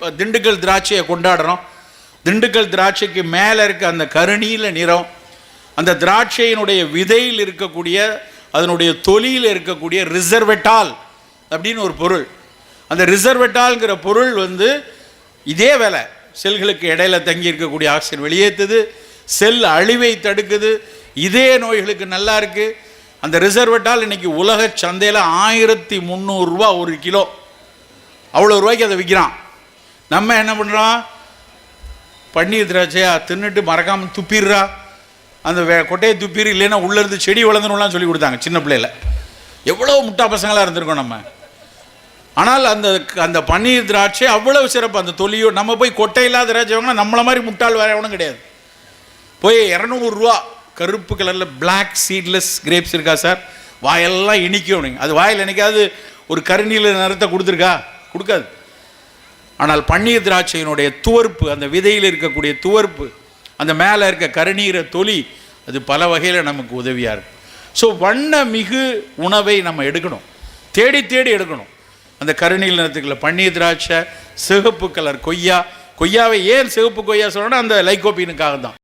திண்டுக்கல் திராட்சையை கொண்டாடுறோம். திண்டுக்கல் திராட்சைக்கு மேலே இருக்க அந்த கருணியில் நிறம் அந்த திராட்சையினுடைய விதையில் இருக்கக்கூடிய அதனுடைய தொலியில் இருக்கக்கூடிய ரிசர்வெட்டால் அப்படின்னு ஒரு பொருள். அந்த ரிசர்வெட்டால்ங்கிற பொருள் வந்து இதே வேலை. செல்களுக்கு இடையில தங்கி இருக்கக்கூடிய ஆக்சிஜன் வெளியேற்றுது செல் அழிவை தடுக்குது இதே நோய்களுக்கு நல்லா இருக்குது அந்த ரிசர்வெட்டால் இன்னைக்கு உலக சந்தையில் ஆயிரத்தி முந்நூறுரூவா ஒரு கிலோ. அவ்வளோ ரூபாய்க்கு அதை விற்கிறான் நம்ம என்ன பண்ணுறோம் பன்னீர் திராட்சையா தின்னுட்டு மறக்காமல் துப்பிடுறா. அந்த வே கொட்டையை துப்பிடு இல்லைன்னா உள்ளேருந்து செடி வளர்ந்துணும்லாம் சொல்லி கொடுத்தாங்க சின்ன பிள்ளையில். எவ்வளோ முட்டா பசங்களாக இருந்திருக்கோம் நம்ம. ஆனால் அந்த அந்த பன்னீர் திராட்சை அவ்வளோ சிறப்பு. அந்த தொலியோ நம்ம போய் கொட்டை இல்லாத திராட்சை வாங்கினா நம்மளை மாதிரி முட்டாள் வேற எவனும் கிடையாது. போய் இரநூறுவா கருப்பு கலரில் பிளாக் சீட்லெஸ் கிரேப்ஸ் இருக்கா சார்? வாயெல்லாம் இனிக்கும். அது வாயில் என்னைக்காவது ஒரு கருநீல நிறத்தை கொடுத்துருக்கா? கொடுக்காது. ஆனால் பன்னீர் திராட்சையினுடைய துவர்ப்பு அந்த விதையில் இருக்கக்கூடிய துவர்ப்பு அந்த மேலே இருக்க கருநீரை தொலி அது பல வகையில் நமக்கு உதவியாக இருக்கும் ஸோ வண்ண மிகு உணவை நம்ம எடுக்கணும். தேடி தேடி எடுக்கணும். அந்த கருநீல நிறத்துக்குள்ள பன்னீர் திராட்சை சிகப்பு கலர் கொய்யா. கொய்யாவை ஏன் சிகப்பு கொய்யா சொல்லணும்னா அந்த லைகோபீனுக்காக தான்